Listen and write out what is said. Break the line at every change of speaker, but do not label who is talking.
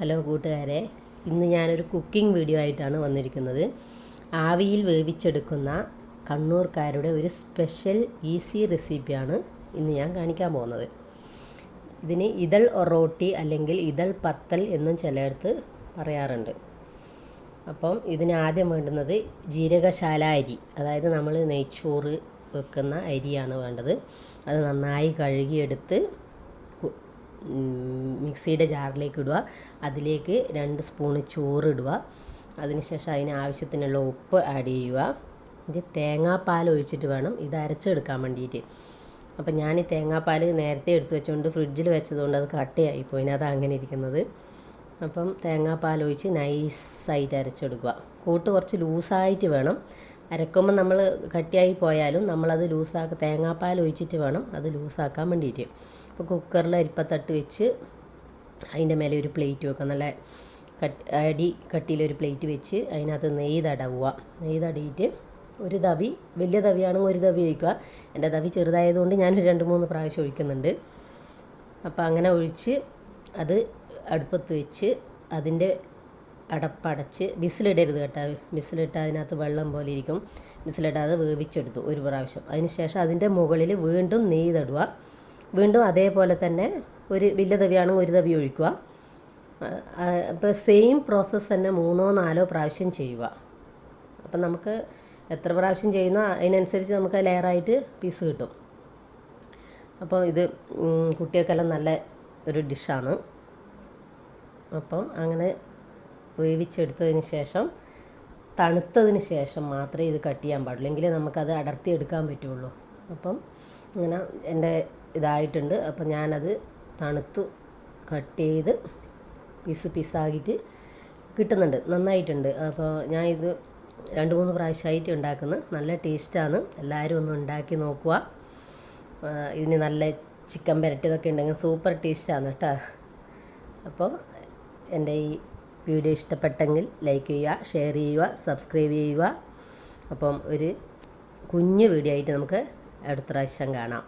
Hello കൂട്ടുകാരെ. ഇന്ന് ഞാനൊരു കുക്കിംഗ് വീഡിയോ ആയിട്ടാണ് വന്നിരിക്കുന്നത്. ആവിയിൽ വേവിച്ചെടുക്കുന്ന കണ്ണൂർക്കാരുടെ ഒരു സ്പെഷ്യൽ ഈസി റെസിപ്പിയാണ് ഇന്ന് ഞാൻ കാണിക്കാൻ പോകുന്നത്. ഇതിന് ഇതൾ ഒറോട്ടി അല്ലെങ്കിൽ ഇതൾ പത്തൽ എന്നും ചിലയിടത്ത് പറയാറുണ്ട്. അപ്പം ഇതിന് ആദ്യം വേണ്ടുന്നത് ജീരകശാല അരി. അതായത് നമ്മൾ നെയ്ച്ചോറ് വെക്കുന്ന അരിയാണ് വേണ്ടത്. അത് നന്നായി കഴുകിയെടുത്ത് മിക്സിയുടെ ജാറിലേക്ക് ഇടുക. അതിലേക്ക് രണ്ട് സ്പൂണ് ചോറ് ഇടുക. അതിനുശേഷം അതിന് ആവശ്യത്തിനുള്ള ഉപ്പ് ആഡ് ചെയ്യുക. ഇത് തേങ്ങാപ്പാൽ ഒഴിച്ചിട്ട് വേണം ഇത് അരച്ചെടുക്കാൻ വേണ്ടിയിട്ട്. അപ്പം ഞാൻ ഈ തേങ്ങാപ്പാൽ നേരത്തെ എടുത്തു വെച്ചുകൊണ്ട് ഫ്രിഡ്ജിൽ വെച്ചതുകൊണ്ട് അത് കട്ടയായി പോയി അത് അങ്ങനെ ഇരിക്കുന്നത്. അപ്പം തേങ്ങാപ്പാൽ ഒഴിച്ച് നൈസായിട്ട് അരച്ചെടുക്കുക. കൂട്ട് കുറച്ച് ലൂസായിട്ട് വേണം. അരക്കുമ്പോൾ നമ്മൾ കട്ടിയായി പോയാലും നമ്മളത് ലൂസാക്ക തേങ്ങാപ്പാൽ ഒഴിച്ചിട്ട് വേണം അത് ലൂസാക്കാൻ വേണ്ടിയിട്ട്. അപ്പോൾ കുക്കറിൽ അരിപ്പത്തട്ട് വെച്ച് അതിന്റെ മേലെ ഒരു പ്ലേറ്റ് വെക്കുക. നല്ല കട്ട് അടി കട്ടിയിലൊരു പ്ലേറ്റ് വെച്ച് അതിനകത്ത് നെയ്യ് തടവുക. നെയ്യ് തടയിട്ട് ഒരു തവി വലിയ തവിയാണെങ്കിൽ ഒരു തവി ഒഴിക്കുക. എന്റെ തവി ചെറുതായതുകൊണ്ട് ഞാനൊരു രണ്ട് മൂന്ന് പ്രാവശ്യം ഒഴിക്കുന്നുണ്ട്. അപ്പോൾ അങ്ങനെ ഒഴിച്ച് അത് അടുപ്പത്ത് വെച്ച് അതിന്റെ അടപ്പടച്ച് വിസിലിടരുത് കേട്ടോ. വിസിലിട്ട് അതിനകത്ത് വെള്ളം പോലെ ഇരിക്കും. വിസിലിടാതെ വേവിച്ചെടുത്തു ഒരു പ്രാവശ്യം. അതിന് ശേഷം അതിന്റെ മുകളിൽ വീണ്ടും നെയ്യ് തടുക. വീണ്ടും അതേപോലെ തന്നെ ഒരു വലിയ തവിയാണെങ്കിൽ ഒരു തവി ഒഴിക്കുക. അപ്പോൾ സെയിം പ്രോസസ്സ് തന്നെ മൂന്നോ നാലോ പ്രാവശ്യം ചെയ്യുക. അപ്പം നമുക്ക് എത്ര പ്രാവശ്യം ചെയ്യുന്നോ അതിനനുസരിച്ച് നമുക്ക് ലെയറായിട്ട് പീസ് കിട്ടും. അപ്പോൾ ഇത് കുട്ടികൾക്കെല്ലാം നല്ല ഒരു ഡിഷാണ് അപ്പം അങ്ങനെ വേവിച്ചെടുത്തതിന് ശേഷം തണുത്തതിന് ശേഷം മാത്രമേ ഇത് കട്ട് ചെയ്യാൻ പാടുള്ളൂ. എങ്കിലേ നമുക്കത് അടർത്തി എടുക്കാൻ പറ്റുള്ളൂ. അപ്പം ഇങ്ങനെ എന്റെ ഇതായിട്ടുണ്ട്. അപ്പം ഞാനത് തണുത്തു കട്ട് ചെയ്ത് പീസ് പീസാക്കിയിട്ട് കിട്ടുന്നുണ്ട്. നന്നായിട്ടുണ്ട്. അപ്പോൾ ഞാൻ ഇത് രണ്ട് മൂന്ന് പ്രാവശ്യമായിട്ട് ഉണ്ടാക്കുന്നത് നല്ല ടേസ്റ്റാണ്. എല്ലാവരും ഒന്ന് ഉണ്ടാക്കി നോക്കുക. ഇതിന് നല്ല ചിക്കൻ പുരട്ടിയതൊക്കെ ഉണ്ടെങ്കിൽ സൂപ്പർ ടേസ്റ്റാണ് കേട്ടോ. അപ്പോൾ എന്റെ ഈ വീഡിയോ ഇഷ്ടപ്പെട്ടെങ്കിൽ ലൈക്ക് ചെയ്യുക ഷെയർ ചെയ്യുക സബ്സ്ക്രൈബ് ചെയ്യുക. അപ്പം ഒരു കുഞ്ഞു വീഡിയോ ആയിട്ട് നമുക്ക് അടുത്ത പ്രാവശ്യം കാണാം.